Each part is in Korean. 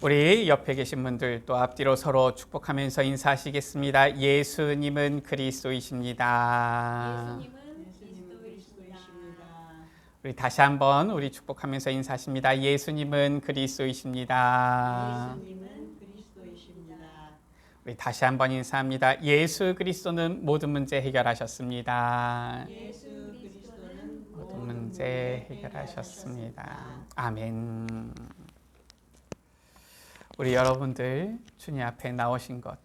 우리 옆에 계신 분들 또 앞뒤로 서로 축복하면서 인사하시겠습니다. 예수님은 그리스도이십니다. 우리 다시 한번 우리 축복하면서 인사하십니다. 예수님은 그리스도이십니다. 우리 다시 한번 인사합니다. 예수 그리스도는 모든 문제 해결하셨습니다. 모든 문제 해결하셨습니다. 아멘. 우리 여러분들 주님 앞에 나오신 것,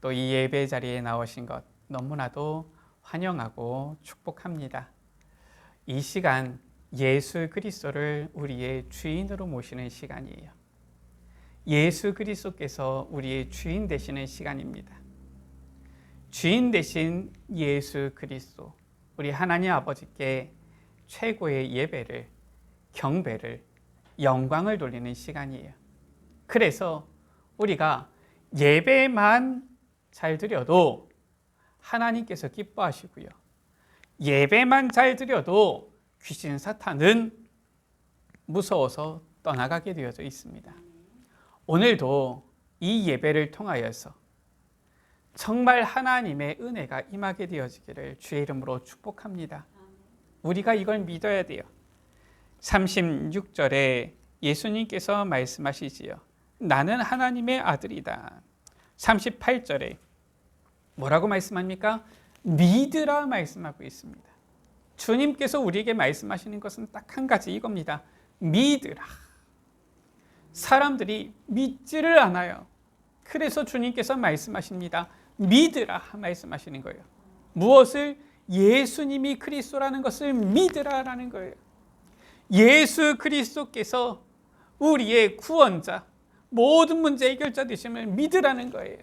또 이 예배 자리에 나오신 것 너무나도 환영하고 축복합니다. 이 시간 예수 그리스도를 우리의 주인으로 모시는 시간이에요. 예수 그리스도께서 우리의 주인 되시는 시간입니다. 주인 되신 예수 그리스도, 우리 하나님 아버지께 최고의 예배를, 경배를, 영광을 돌리는 시간이에요. 그래서 우리가 예배만 잘 드려도 하나님께서 기뻐하시고요. 예배만 잘 드려도 귀신 사탄은 무서워서 떠나가게 되어져 있습니다. 오늘도 이 예배를 통하여서 정말 하나님의 은혜가 임하게 되어지기를 주의 이름으로 축복합니다. 우리가 이걸 믿어야 돼요. 36절에 예수님께서 말씀하시지요. 나는 하나님의 아들이다. 38절에 뭐라고 말씀합니까? 믿으라 말씀하고 있습니다. 주님께서 우리에게 말씀하시는 것은 딱 한 가지 이겁니다. 믿으라. 사람들이 믿지를 않아요. 그래서 주님께서 말씀하십니다. 믿으라 말씀하시는 거예요. 무엇을 예수님이 그리스도라는 것을 믿으라라는 거예요. 예수 그리스도께서 우리의 구원자, 모든 문제 해결자 되심을 믿으라는 거예요.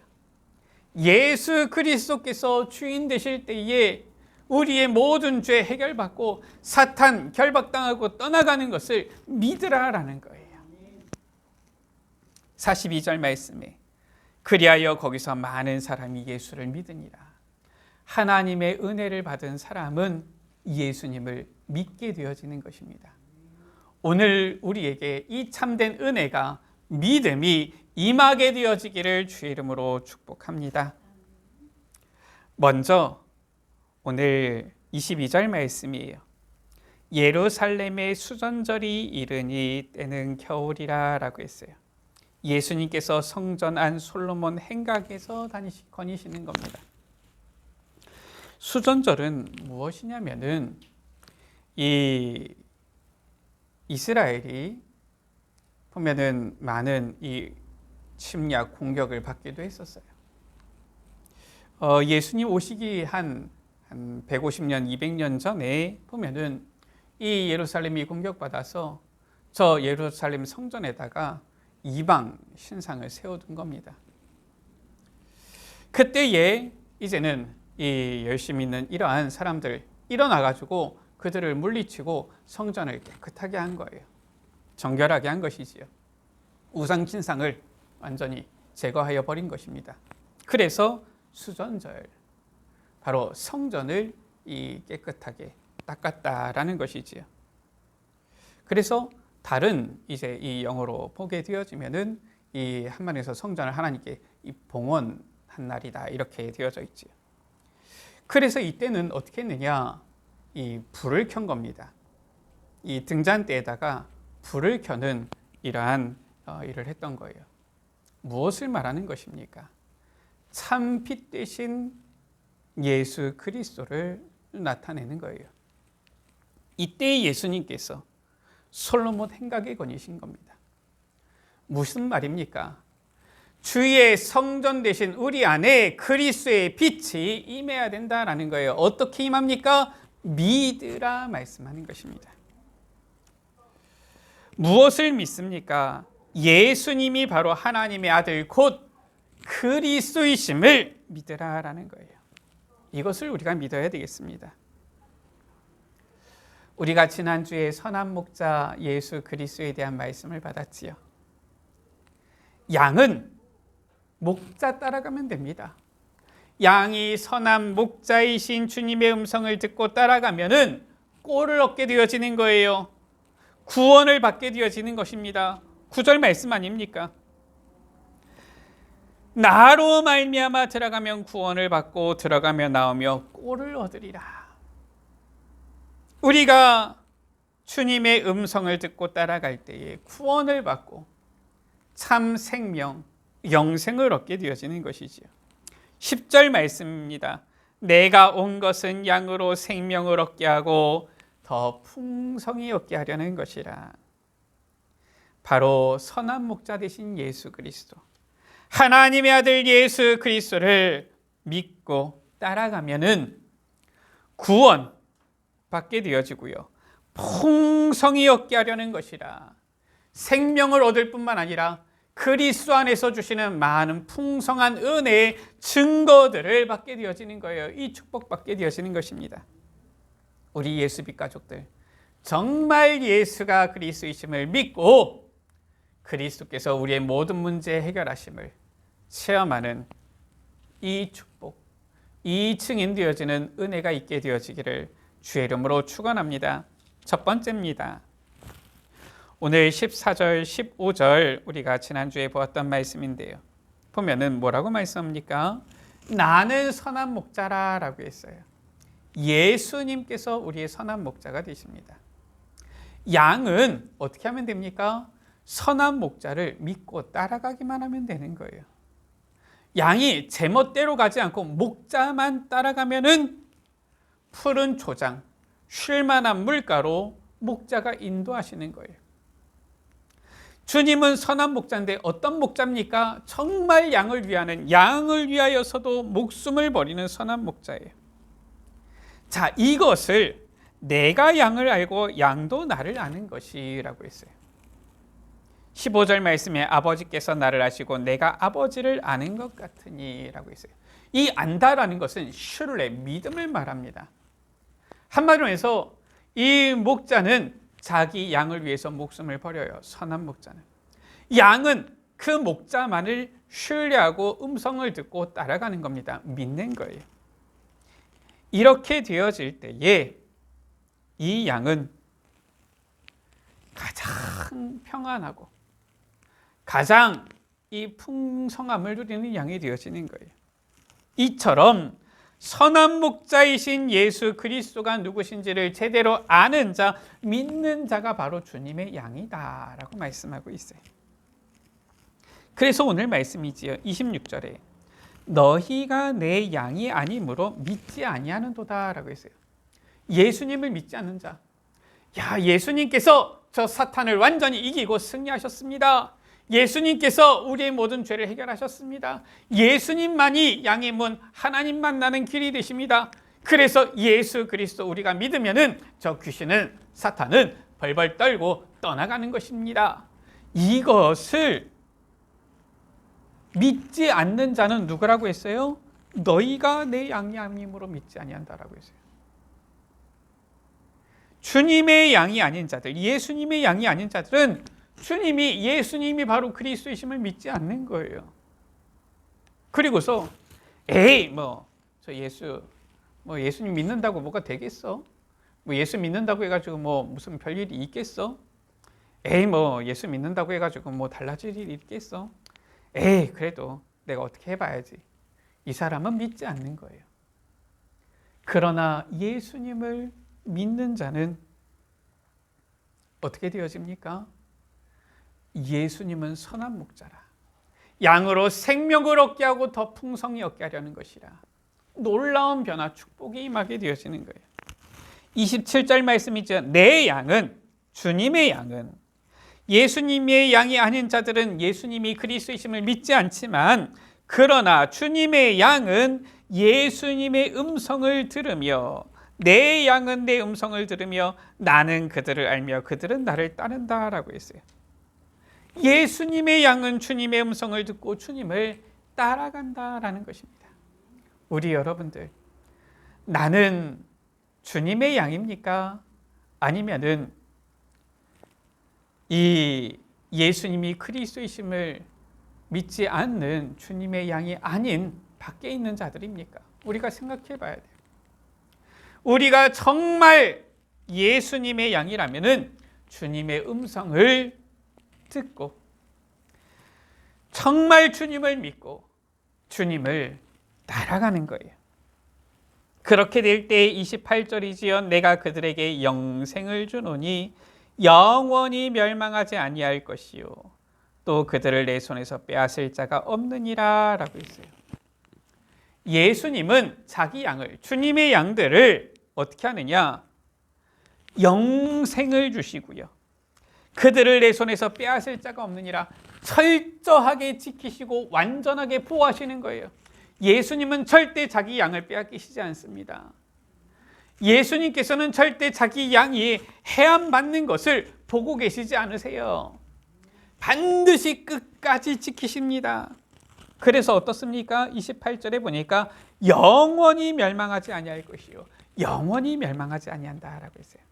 예수 그리스도께서 주인 되실 때에 우리의 모든 죄 해결받고 사탄 결박당하고 떠나가는 것을 믿으라라는 거예요. 42절 말씀에 그리하여 거기서 많은 사람이 예수를 믿으니라. 하나님의 은혜를 받은 사람은 예수님을 믿게 되어지는 것입니다. 오늘 우리에게 이 참된 은혜가 믿음이 임하게 되어지기를 주의 이름으로 축복합니다. 먼저 오늘 22절 말씀이에요. 예루살렘의 수전절이 이르니 때는 겨울이라 라고 했어요. 예수님께서 성전 안 솔로몬 행각에서 다니시 거니시는 겁니다. 수전절은 무엇이냐면은 이 이스라엘이 보면은 많은 이 침략 공격을 받기도 했었어요. 어, 예수님 오시기 한, 한 150년, 200년 전에 보면은 이 예루살렘이 공격받아서 저 예루살렘 성전에다가 이방 신상을 세워둔 겁니다. 그때에 이제는 이 열심히 있는 이러한 사람들 일어나 가지고 그들을 물리치고 성전을 깨끗하게 한 거예요. 정결하게 한 것이지요. 우상 신상을 완전히 제거하여 버린 것입니다. 그래서 수전절 바로 성전을 이 깨끗하게 닦았다라는 것이지요. 그래서 다른 이제 이 영어로 보게 되어지면은 이 한반에서 성전을 하나님께 이 봉헌한 날이다 이렇게 되어져 있지요. 그래서 이때는 어떻게 했느냐 이 불을 켠 겁니다. 이 등잔대에다가 불을 켜는 이러한 어, 일을 했던 거예요. 무엇을 말하는 것입니까? 참빛 대신 예수 그리스도를 나타내는 거예요. 이때 예수님께서 솔로몬 행각에 거니신 겁니다. 무슨 말입니까? 주의 성전 대신 우리 안에 그리스도의 빛이 임해야 된다라는 거예요. 어떻게 임합니까? 믿으라 말씀하는 것입니다. 무엇을 믿습니까? 예수님이 바로 하나님의 아들 곧 그리스도이심을 믿으라라는 거예요. 이것을 우리가 믿어야 되겠습니다. 우리가 지난주에 선한 목자 예수 그리스도에 대한 말씀을 받았지요. 양은 목자 따라가면 됩니다. 양이 선한 목자이신 주님의 음성을 듣고 따라가면은 꼴을 얻게 되어지는 거예요. 구원을 받게 되어지는 것입니다. 구절 말씀 아닙니까? 나로 말미암아 들어가면 구원을 받고 들어가며 나오며 꼴을 얻으리라. 우리가 주님의 음성을 듣고 따라갈 때에 구원을 받고 참 생명, 영생을 얻게 되어지는 것이지요. 10절 말씀입니다. 내가 온 것은 양으로 생명을 얻게 하고 더 풍성히 얻게 하려는 것이라. 바로 선한 목자 되신 예수 그리스도. 하나님의 아들 예수 그리스도를 믿고 따라가면은 구원 받게 되어지고요. 풍성히 얻게 하려는 것이라. 생명을 얻을 뿐만 아니라 그리스도 안에서 주시는 많은 풍성한 은혜의 증거들을 받게 되어지는 거예요. 이 축복 받게 되어지는 것입니다. 우리 예수빛 가족들 정말 예수가 그리스도이심을 믿고 그리스도께서 우리의 모든 문제 해결하심을 체험하는 이 축복, 이 증인되어지는 은혜가 있게 되어지기를 주의 이름으로 축원합니다. 첫 번째입니다. 오늘 14절, 15절 우리가 지난주에 보았던 말씀인데요. 보면은 뭐라고 말씀합니까? 나는 선한 목자라라고 했어요. 예수님께서 우리의 선한 목자가 되십니다. 양은 어떻게 하면 됩니까? 선한 목자를 믿고 따라가기만 하면 되는 거예요. 양이 제멋대로 가지 않고 목자만 따라가면은 푸른 초장, 쉴만한 물가로 목자가 인도하시는 거예요. 주님은 선한 목자인데 어떤 목자입니까? 정말 양을 위하는 양을 위하여서도 목숨을 버리는 선한 목자예요. 자, 이것을 내가 양을 알고 양도 나를 아는 것이라고 했어요. 15절 말씀에 아버지께서 나를 아시고 내가 아버지를 아는 것 같으니라고 했어요. 이 안다라는 것은 슈르레 믿음을 말합니다. 한마디로 해서 이 목자는 자기 양을 위해서 목숨을 버려요. 선한 목자는. 양은 그 목자만을 신뢰하고 음성을 듣고 따라가는 겁니다. 믿는 거예요. 이렇게 되어질 때에 이 양은 가장 평안하고 가장 이 풍성함을 누리는 양이 되어지는 거예요. 이처럼 선한 목자이신 예수 그리스도가 누구신지를 제대로 아는 자, 믿는 자가 바로 주님의 양이다라고 말씀하고 있어요. 그래서 오늘 말씀이지요. 26절에 너희가 내 양이 아니므로 믿지 아니하는도다라고 했어요. 예수님을 믿지 않는 자. 야, 예수님께서 저 사탄을 완전히 이기고 승리하셨습니다. 예수님께서 우리의 모든 죄를 해결하셨습니다. 예수님만이 양의 문, 하나님 만나는 길이 되십니다. 그래서 예수 그리스도 우리가 믿으면은 저 귀신은 사탄은 벌벌 떨고 떠나가는 것입니다. 이것을 믿지 않는 자는 누구라고 했어요? 너희가 내 양이 아님으로 믿지 아니한다라고 했어요. 주님의 양이 아닌 자들, 예수님의 양이 아닌 자들은 주님이 예수님이 바로 그리스도이심을 믿지 않는 거예요. 그리고서 에이 뭐 저 예수 뭐 예수님 믿는다고 뭐가 되겠어? 뭐 예수 믿는다고 해가지고 뭐 무슨 별일이 있겠어? 에이 뭐 예수 믿는다고 해가지고 뭐 달라질 일이 있겠어? 에이 그래도 내가 어떻게 해봐야지. 이 사람은 믿지 않는 거예요. 그러나 예수님을 믿는 자는 어떻게 되어집니까? 예수님은 선한 목자라. 양으로 생명을 얻게 하고 더 풍성히 얻게 하려는 것이라. 놀라운 변화, 축복이 임하게 되어지는 거예요. 27절 말씀이죠. 내 양은 주님의 양은 예수님의 양이 아닌 자들은 예수님이 그리스도이심을 믿지 않지만 그러나 주님의 양은 예수님의 음성을 들으며 내 양은 내 음성을 들으며 나는 그들을 알며 그들은 나를 따른다라고 했어요. 예수님의 양은 주님의 음성을 듣고 주님을 따라간다라는 것입니다. 우리 여러분들, 나는 주님의 양입니까? 아니면은 이 예수님이 그리스도이심을 믿지 않는 주님의 양이 아닌 밖에 있는 자들입니까? 우리가 생각해 봐야 돼요. 우리가 정말 예수님의 양이라면은 주님의 음성을 듣고 정말 주님을 믿고 주님을 따라가는 거예요. 그렇게 될 때 28절이지요. 내가 그들에게 영생을 주노니 영원히 멸망하지 아니할 것이요. 또 그들을 내 손에서 빼앗을 자가 없느니라라고 했어요. 예수님은 자기 양을 주님의 양들을 어떻게 하느냐? 영생을 주시고요. 그들을 내 손에서 빼앗을 자가 없느니라 철저하게 지키시고 완전하게 보호하시는 거예요. 예수님은 절대 자기 양을 빼앗기시지 않습니다. 예수님께서는 절대 자기 양이 해함 받는 것을 보고 계시지 않으세요. 반드시 끝까지 지키십니다. 그래서 어떻습니까? 28절에 보니까 영원히 멸망하지 아니할 것이요. 영원히 멸망하지 아니한다라고 했어요.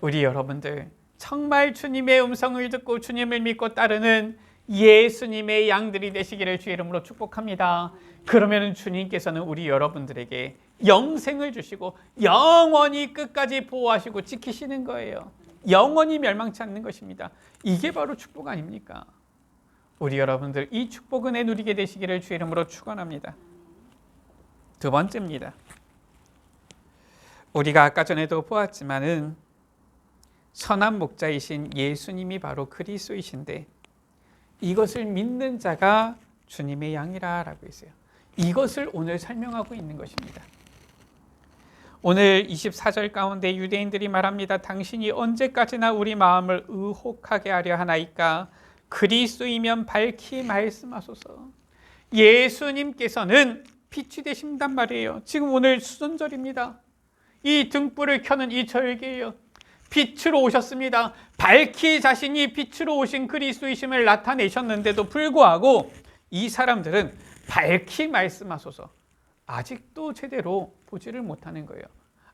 우리 여러분들 정말 주님의 음성을 듣고 주님을 믿고 따르는 예수님의 양들이 되시기를 주의 이름으로 축복합니다. 그러면 주님께서는 우리 여러분들에게 영생을 주시고 영원히 끝까지 보호하시고 지키시는 거예요. 영원히 멸망치 않는 것입니다. 이게 바로 축복 아닙니까? 우리 여러분들 이 축복 은혜 누리게 되시기를 주의 이름으로 축원합니다. 두 번째입니다. 우리가 아까 전에도 보았지만은 선한 목자이신 예수님이 바로 그리스도이신데 이것을 믿는 자가 주님의 양이라라고 했어요. 이것을 오늘 설명하고 있는 것입니다. 오늘 24절 가운데 유대인들이 말합니다. 당신이 언제까지나 우리 마음을 의혹하게 하려 하나이까? 그리스도이면 밝히 말씀하소서. 예수님께서는 빛이 되신단 말이에요. 지금 오늘 수전절입니다. 이 등불을 켜는 이 절기예요. 빛으로 오셨습니다. 밝히 자신이 빛으로 오신 그리스도이심을 나타내셨는데도 불구하고 이 사람들은 밝히 말씀하소서. 아직도 제대로 보지를 못하는 거예요.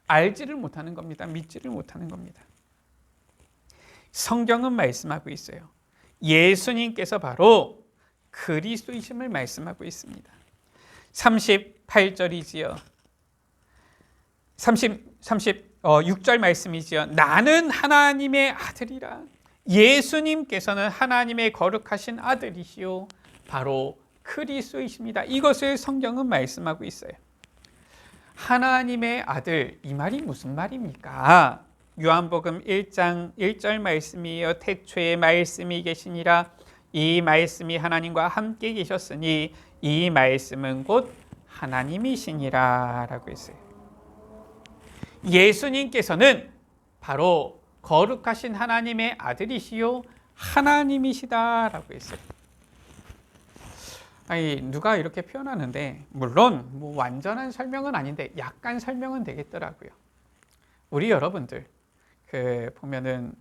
알지를 못하는 겁니다. 믿지를 못하는 겁니다. 성경은 말씀하고 있어요. 예수님께서 바로 그리스도이심을 말씀하고 있습니다. 38절이지요. 30 36절 말씀이지요. 나는 하나님의 아들이라. 예수님께서는 하나님의 거룩하신 아들이시요 바로 그리스도이십니다. 이것을 성경은 말씀하고 있어요. 하나님의 아들 이 말이 무슨 말입니까? 요한복음 1장 1절 말씀이에요. 태초에 말씀이 계시니라 이 말씀이 하나님과 함께 계셨으니 이 말씀은 곧 하나님이시니라라고 했어요. 예수님께서는 바로 거룩하신 하나님의 아들이시요 하나님이시다라고 했어요. 아니 누가 이렇게 표현하는데 물론 뭐 완전한 설명은 아닌데 약간 설명은 되겠더라고요. 우리 여러분들 그 보면은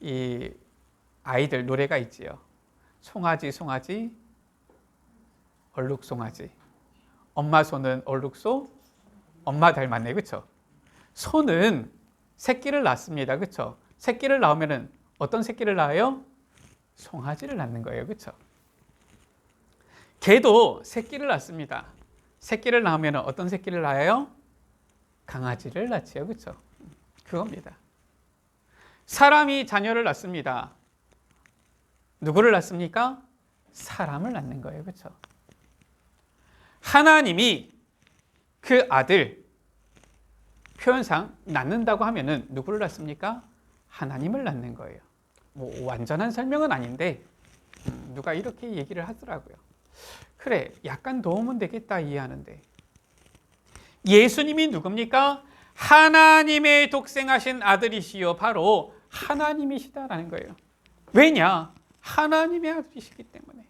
이 아이들 노래가 있지요. 송아지 송아지 얼룩 송아지 엄마 손은 얼룩소 엄마 닮았네 그렇죠? 소는 새끼를 낳습니다 그렇죠? 새끼를 낳으면은 어떤 새끼를 낳아요? 송아지를 낳는 거예요 그렇죠? 개도 새끼를 낳습니다. 새끼를 낳으면 어떤 새끼를 낳아요? 강아지를 낳지요. 그렇죠? 그겁니다. 사람이 자녀를 낳습니다. 누구를 낳습니까? 사람을 낳는 거예요. 그렇죠? 하나님이 그 아들 표현상 낳는다고 하면은 누구를 낳습니까? 하나님을 낳는 거예요. 뭐 완전한 설명은 아닌데 음, 누가 이렇게 얘기를 하더라고요. 그래, 약간 도움은 되겠다 이해하는데. 예수님이 누굽니까? 하나님의 독생하신 아들이시요. 바로 하나님이시다라는 거예요. 왜냐? 하나님의 아들이시기 때문에.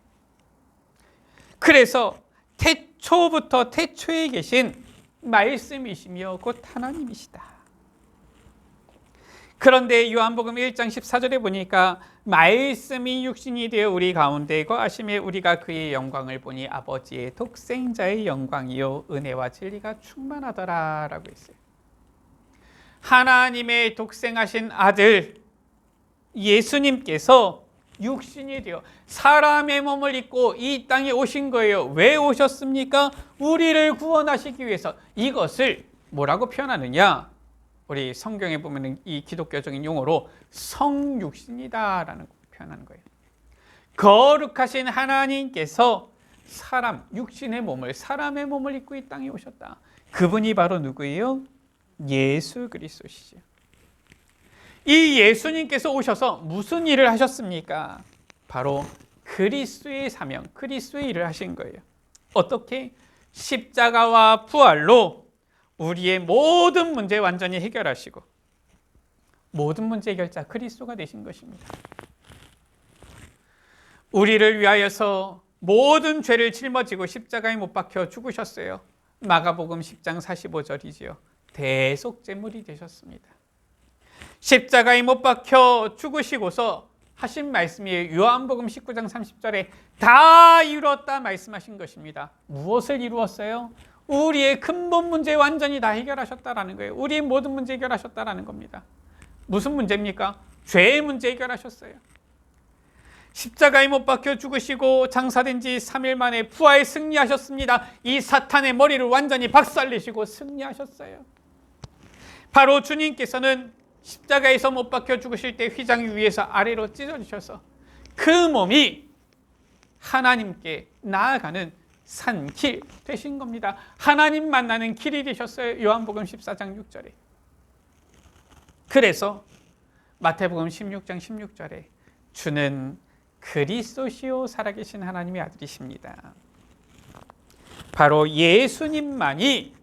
그래서 태초부터 태초에 계신 말씀이시며 곧 하나님이시다. 그런데 요한복음 1장 14절에 보니까 말씀이 육신이 되어 우리 가운데 거하심에 우리가 그의 영광을 보니 아버지의 독생자의 영광이요 은혜와 진리가 충만하더라라고 했어요. 하나님의 독생하신 아들 예수님께서 육신이 되어 사람의 몸을 입고 이 땅에 오신 거예요. 왜 오셨습니까? 우리를 구원하시기 위해서 이것을 뭐라고 표현하느냐? 우리 성경에 보면 이 기독교적인 용어로 성육신이다라는 표현하는 거예요. 거룩하신 하나님께서 사람, 육신의 몸을 사람의 몸을 입고 이 땅에 오셨다. 그분이 바로 누구예요? 예수 그리스도시죠. 이 예수님께서 오셔서 무슨 일을 하셨습니까? 바로 그리스도의 사명, 그리스도의 일을 하신 거예요. 어떻게? 십자가와 부활로 우리의 모든 문제 완전히 해결하시고 모든 문제 해결자 그리스도가 되신 것입니다. 우리를 위하여서 모든 죄를 짊어지고 십자가에 못 박혀 죽으셨어요. 마가복음 10장 45절이지요. 대속제물이 되셨습니다. 십자가에 못 박혀 죽으시고서 하신 말씀이 요한복음 19장 30절에 다 이루었다 말씀하신 것입니다. 무엇을 이루었어요? 우리의 근본 문제 완전히 다 해결하셨다라는 거예요. 우리의 모든 문제 해결하셨다라는 겁니다. 무슨 문제입니까? 죄의 문제 해결하셨어요. 십자가에 못 박혀 죽으시고 장사된 지 3일 만에 부활 승리하셨습니다. 이 사탄의 머리를 완전히 박살내시고 승리하셨어요. 바로 주님께서는 십자가에서 못 박혀 죽으실 때 휘장 위에서 아래로 찢어지셔서 그 몸이 하나님께 나아가는 산길 되신 겁니다. 하나님 만나는 길이 되셨어요. 요한복음 14장 6절에. 그래서 마태복음 16장 16절에 주는 그리스도시요 살아계신 하나님의 아들이십니다. 바로 예수님만이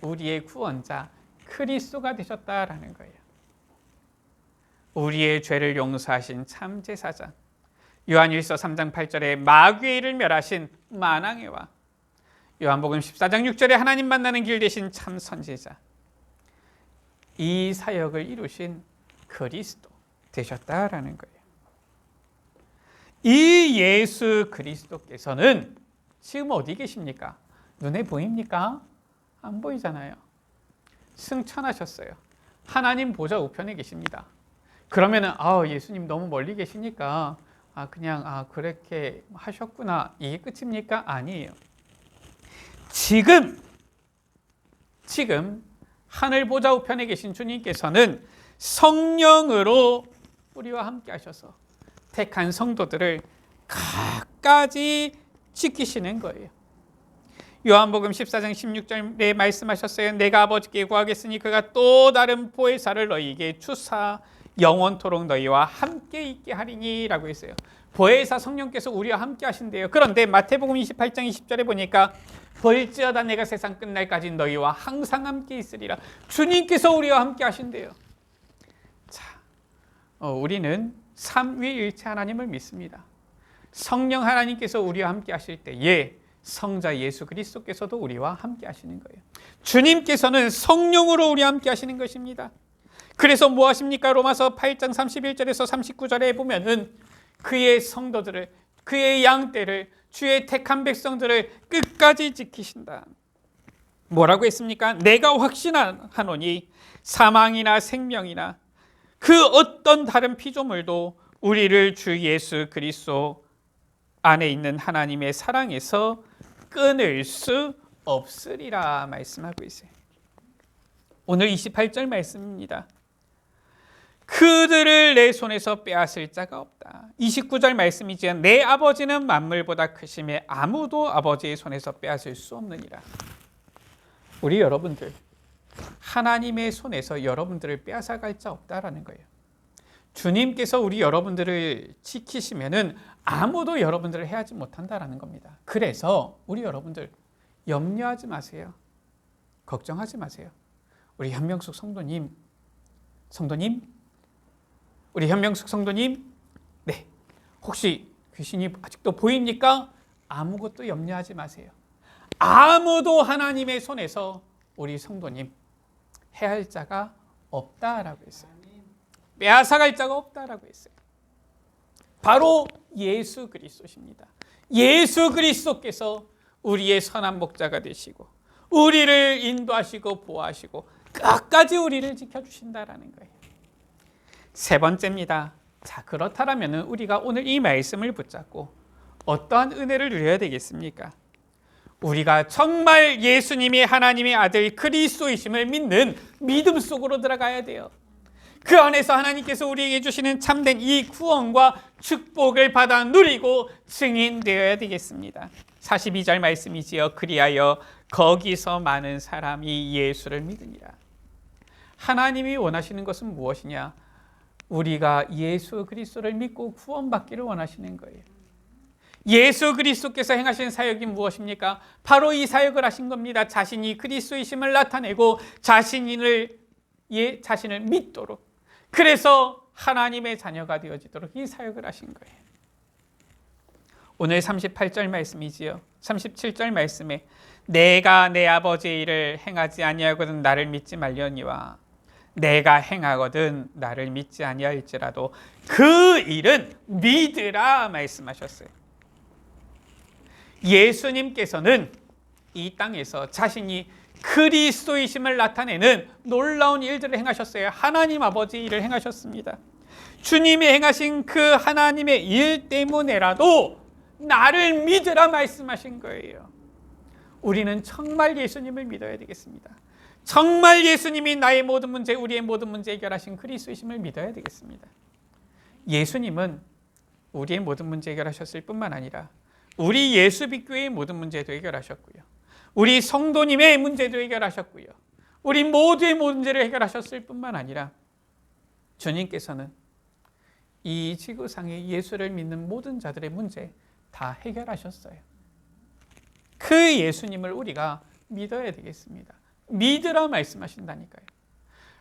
우리의 구원자 그리스도가 되셨다라는 거예요. 우리의 죄를 용서하신 참 제사장. 요한일서 3장 8절에 마귀의 일을 멸하신 만왕의와 요한복음 14장 6절에 하나님 만나는 길 되신 참 선지자. 이 사역을 이루신 그리스도 되셨다라는 거예요. 이 예수 그리스도께서는 지금 어디 계십니까? 눈에 보입니까? 안 보이잖아요. 승천하셨어요. 하나님 보좌 우편에 계십니다. 그러면은 아 예수님 너무 멀리 계시니까 아 그냥 아 그렇게 하셨구나 이게 끝입니까? 아니에요. 지금 지금 하늘 보좌 우편에 계신 주님께서는 성령으로 우리와 함께 하셔서 택한 성도들을 각가지 지키시는 거예요. 요한복음 14장 16절에 말씀하셨어요. 내가 아버지께 구하겠으니 그가 또 다른 보혜사를 너희에게 주사 영원토록 너희와 함께 있게 하리니라고 했어요. 보혜사 성령께서 우리와 함께 하신대요. 그런데 마태복음 28장 20절에 보니까 볼지어다 내가 세상 끝날까지 너희와 항상 함께 있으리라. 주님께서 우리와 함께 하신대요. 자, 어, 우리는 삼위일체 하나님을 믿습니다. 성령 하나님께서 우리와 함께 하실 때에 성자 예수 그리스도께서도 우리와 함께 하시는 거예요. 주님께서는 성령으로 우리와 함께 하시는 것입니다. 그래서 뭐 하십니까? 로마서 8장 31절에서 39절에 보면은 그의 성도들을 그의 양떼를 주의 택한 백성들을 끝까지 지키신다. 뭐라고 했습니까? 내가 확신하노니 사망이나 생명이나 그 어떤 다른 피조물도 우리를 주 예수 그리스도 안에 있는 하나님의 사랑에서 끊을 수 없으리라 말씀하고 있어요. 오늘 28절 말씀입니다. 그들을 내 손에서 빼앗을 자가 없다. 29절 말씀이지만 내 아버지는 만물보다 크심에 아무도 아버지의 손에서 빼앗을 수 없느니라. 우리 여러분들 하나님의 손에서 여러분들을 빼앗아 갈 자 없다라는 거예요. 주님께서 우리 여러분들을 지키시면은 아무도 여러분들을 해하지 못한다라는 겁니다. 그래서 우리 여러분들 염려하지 마세요. 걱정하지 마세요. 우리 현명숙 성도님, 성도님, 우리 현명숙 성도님, 네, 혹시 귀신이 아직도 보입니까? 아무것도 염려하지 마세요. 아무도 하나님의 손에서 우리 성도님 해할 자가 없다라고 했어요. 빼앗아갈 자가 없다라고 했어요. 바로 예수 그리스도십니다. 예수 그리스도께서 우리의 선한 목자가 되시고 우리를 인도하시고 보호하시고 끝까지 우리를 지켜주신다라는 거예요. 세 번째입니다. 자 그렇다면 우리가 오늘 이 말씀을 붙잡고 어떠한 은혜를 누려야 되겠습니까? 우리가 정말 예수님이 하나님의 아들 그리스도이심을 믿는 믿음 속으로 들어가야 돼요. 그 안에서 하나님께서 우리에게 주시는 참된 이 구원과 축복을 받아 누리고 증인되어야 되겠습니다. 42절 말씀이지요. 그리하여 거기서 많은 사람이 예수를 믿으니라. 하나님이 원하시는 것은 무엇이냐? 우리가 예수 그리스도를 믿고 구원받기를 원하시는 거예요. 예수 그리스도께서 행하신 사역이 무엇입니까? 바로 이 사역을 하신 겁니다. 자신이 그리스도이심을 나타내고 자신을 예, 자신을 믿도록 그래서 하나님의 자녀가 되어지도록 이 사역을 하신 거예요. 오늘 38절 말씀이지요. 37절 말씀에 내가 내 아버지의 일을 행하지 아니하거든 나를 믿지 말려니와 내가 행하거든 나를 믿지 아니할지라도 그 일은 믿으라 말씀하셨어요. 예수님께서는 이 땅에서 자신이 그리스도이심을 나타내는 놀라운 일들을 행하셨어요. 하나님 아버지 일을 행하셨습니다. 주님이 행하신 그 하나님의 일 때문에라도 나를 믿으라 말씀하신 거예요. 우리는 정말 예수님을 믿어야 되겠습니다. 정말 예수님이 나의 모든 문제, 우리의 모든 문제 해결하신 그리스도이심을 믿어야 되겠습니다. 예수님은 우리의 모든 문제 해결하셨을 뿐만 아니라 우리 예수빛교회의 모든 문제도 해결하셨고요. 우리 성도님의 문제도 해결하셨고요. 우리 모두의 문제를 해결하셨을 뿐만 아니라 주님께서는 이 지구상의 예수를 믿는 모든 자들의 문제 다 해결하셨어요. 그 예수님을 우리가 믿어야 되겠습니다. 믿으라 말씀하신다니까요.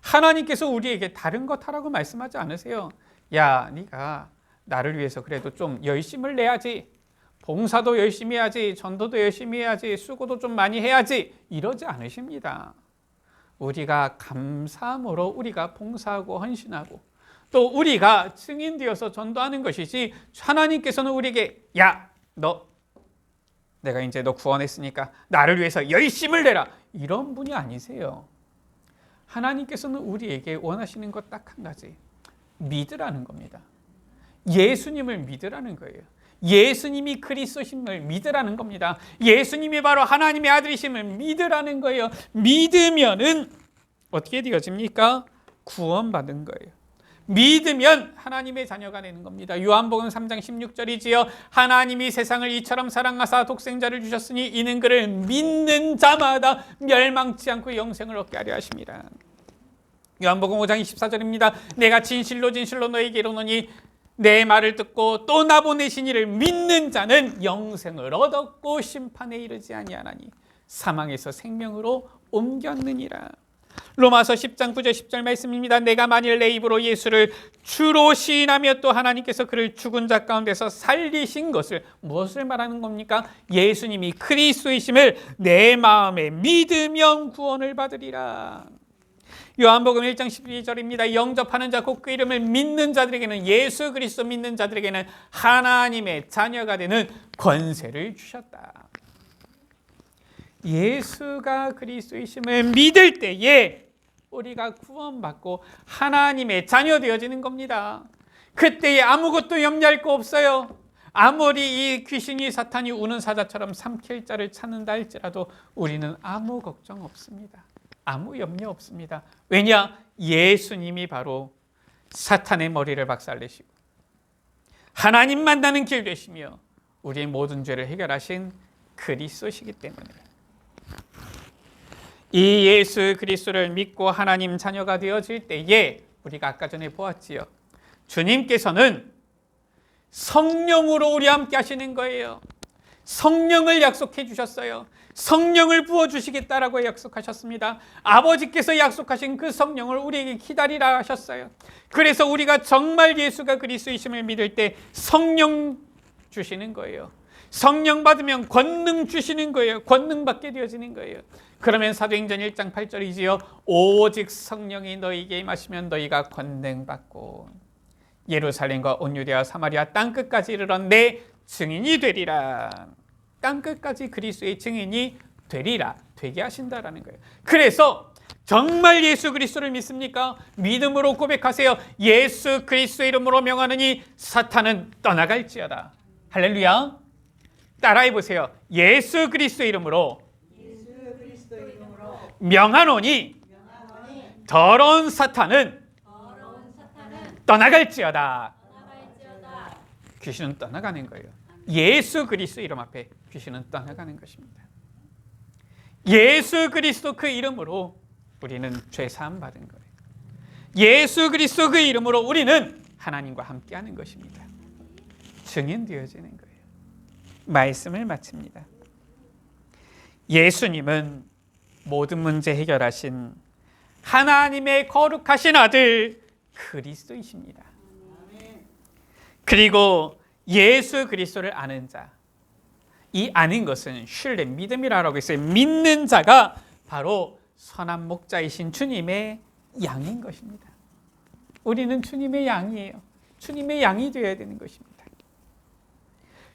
하나님께서 우리에게 다른 것 하라고 말씀하지 않으세요. 야, 네가 나를 위해서 그래도 좀 열심을 내야지. 봉사도 열심히 해야지. 전도도 열심히 해야지. 수고도 좀 많이 해야지. 이러지 않으십니다. 우리가 감사함으로 우리가 봉사하고 헌신하고 또 우리가 증인되어서 전도하는 것이지 하나님께서는 우리에게 야, 너 내가 이제 너 구원했으니까 나를 위해서 열심을 내라. 이런 분이 아니세요. 하나님께서는 우리에게 원하시는 것 딱 한 가지. 믿으라는 겁니다. 예수님을 믿으라는 거예요. 예수님이 그리스도심을 믿으라는 겁니다. 예수님이 바로 하나님의 아들이심을 믿으라는 거예요. 믿으면은 어떻게 되어집니까? 구원받은 거예요. 믿으면 하나님의 자녀가 되는 겁니다. 요한복음 3장 16절이지요. 하나님이 세상을 이처럼 사랑하사 독생자를 주셨으니 이는 그를 믿는 자마다 멸망치 않고 영생을 얻게 하려 하십니다. 요한복음 5장 24절입니다. 내가 진실로 진실로 너에게 이르노니 내 말을 듣고 또 나 보내신 이를 믿는 자는 영생을 얻었고 심판에 이르지 아니하나니 사망에서 생명으로 옮겼느니라. 로마서 10장 9절 10절 말씀입니다. 내가 만일 내 입으로 예수를 주로 시인하며 또 하나님께서 그를 죽은 자 가운데서 살리신 것을 무엇을 말하는 겁니까? 예수님이 그리스도이심을 내 마음에 믿으면 구원을 받으리라. 요한복음 1장 12절입니다. 영접하는 자 곧 그 이름을 믿는 자들에게는 예수 그리스도 믿는 자들에게는 하나님의 자녀가 되는 권세를 주셨다. 예수가 그리스도이심을 믿을 때에 우리가 구원받고 하나님의 자녀 되어지는 겁니다. 그때에 아무것도 염려할 거 없어요. 아무리 이 귀신이 사탄이 우는 사자처럼 삼킬 자를 찾는다 할지라도 우리는 아무 걱정 없습니다. 아무 염려 없습니다. 왜냐? 예수님이 바로 사탄의 머리를 박살내시고 하나님 만나는 길 되시며 우리의 모든 죄를 해결하신 그리스도시기 때문에 이 예수 그리스도를 믿고 하나님 자녀가 되어질 때에 우리가 아까 전에 보았지요. 주님께서는 성령으로 우리 함께 하시는 거예요. 성령을 약속해 주셨어요. 성령을 부어 주시겠다라고 약속하셨습니다. 아버지께서 약속하신 그 성령을 우리에게 기다리라 하셨어요. 그래서 우리가 정말 예수가 그리스도이심을 믿을 때 성령 주시는 거예요. 성령 받으면 권능 주시는 거예요. 권능 받게 되어지는 거예요. 그러면 사도행전 1장 8절이지요. 오직 성령이 너희에게 임하시면 너희가 권능 받고 예루살렘과 온 유대와 사마리아 땅 끝까지 이르러 내 증인이 되리라. 땅 끝까지 그리스도의 증인이 되리라. 되게 하신다라는 거예요. 그래서 정말 예수 그리스도를 믿습니까? 믿음으로 고백하세요. 예수 그리스도 이름으로 명하느니 사탄은 떠나갈지어다. 할렐루야. 따라해 보세요. 예수 그리스도 이름으로 예수 그리스도 이름으로 명하노니 더러운 사탄은 더러운 떠나갈지어다. 귀신은 떠나가는 거예요. 예수 그리스도 이름 앞에 귀신은 떠나가는 것입니다. 예수 그리스도 그 이름으로 우리는 죄 사함 받은 거예요. 예수 그리스도 그 이름으로 우리는 하나님과 함께하는 것입니다. 증인 되어지는 거예요. 말씀을 마칩니다. 예수님은 모든 문제 해결하신 하나님의 거룩하신 아들 그리스도이십니다. 그리고 예수 그리스도를 아는 자, 이 아는 것은 신뢰, 믿음이라고 했어요. 믿는 자가 바로 선한 목자이신 주님의 양인 것입니다. 우리는 주님의 양이에요. 주님의 양이 되어야 되는 것입니다.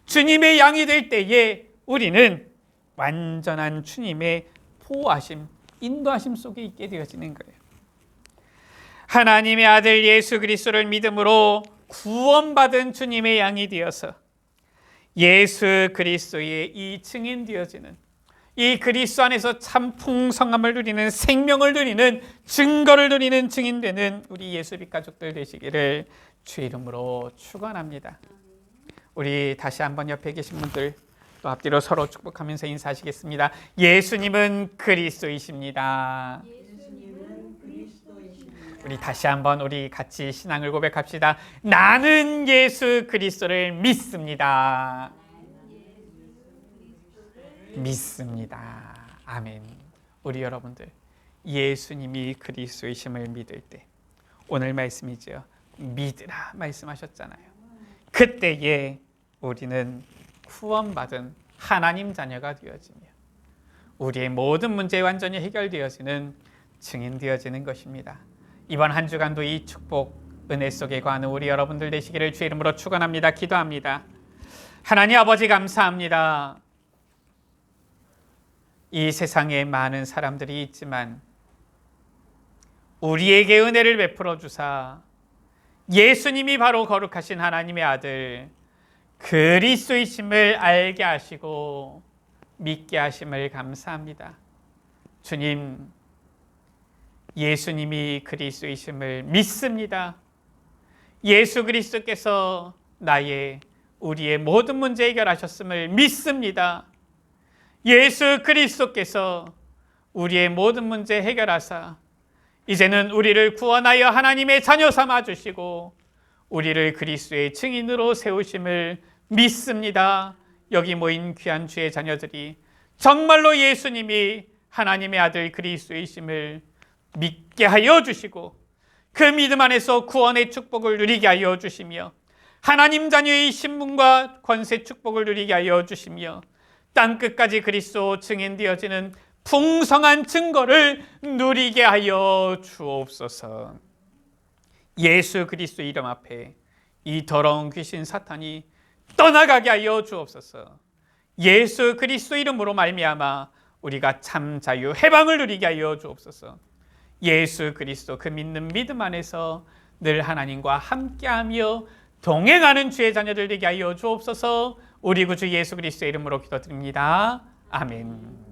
주님의 양이 될 때에 우리는 완전한 주님의 보호하심, 인도하심 속에 있게 되어지는 거예요. 하나님의 아들 예수 그리스도를 믿음으로 구원받은 주님의 양이 되어서 예수 그리스도의 이 증인 되어지는 이 그리스도 안에서 참 풍성함을 누리는 생명을 누리는 증거를 누리는 증인되는 우리 예수빛 가족들 되시기를 주 이름으로 축원합니다. 우리 다시 한번 옆에 계신 분들 또 앞뒤로 서로 축복하면서 인사하시겠습니다. 예수님은 그리스도이십니다. 우리 다시 한번 우리 같이 신앙을 고백합시다. 나는 예수 그리스도를 믿습니다. 믿습니다. 아멘. 우리 여러분들 예수님이 그리스도이심을 믿을 때 오늘 말씀이죠. 믿으라 말씀하셨잖아요. 그때에 우리는 구원받은 하나님 자녀가 되어지며 우리의 모든 문제 완전히 해결되어지는 증인 되어지는 것입니다. 이번 한 주간도 이 축복 은혜 속에 거하는 우리 여러분들 되시기를 주의 이름으로 축원합니다. 기도합니다. 하나님 아버지 감사합니다. 이 세상에 많은 사람들이 있지만 우리에게 은혜를 베풀어 주사 예수님이 바로 거룩하신 하나님의 아들 그리스도이심을 알게 하시고 믿게 하심을 감사합니다. 주님 예수님이 그리스도이심을 믿습니다. 예수 그리스도께서 나의 우리의 모든 문제 해결하셨음을 믿습니다. 예수 그리스도께서 우리의 모든 문제 해결하사 이제는 우리를 구원하여 하나님의 자녀 삼아 주시고 우리를 그리스도의 증인으로 세우심을 믿습니다. 여기 모인 귀한 주의 자녀들이 정말로 예수님이 하나님의 아들 그리스도이심을 믿게 하여 주시고 그 믿음 안에서 구원의 축복을 누리게 하여 주시며 하나님 자녀의 신분과 권세 축복을 누리게 하여 주시며 땅 끝까지 그리스도 증인되어지는 풍성한 증거를 누리게 하여 주옵소서. 예수 그리스도 이름 앞에 이 더러운 귀신 사탄이 떠나가게 하여 주옵소서. 예수 그리스도 이름으로 말미암아 우리가 참 자유 해방을 누리게 하여 주옵소서. 예수 그리스도 그 믿는 믿음 안에서 늘 하나님과 함께하며 동행하는 주의 자녀들 되게 하여 주옵소서. 우리 구주 예수 그리스도의 이름으로 기도드립니다. 아멘.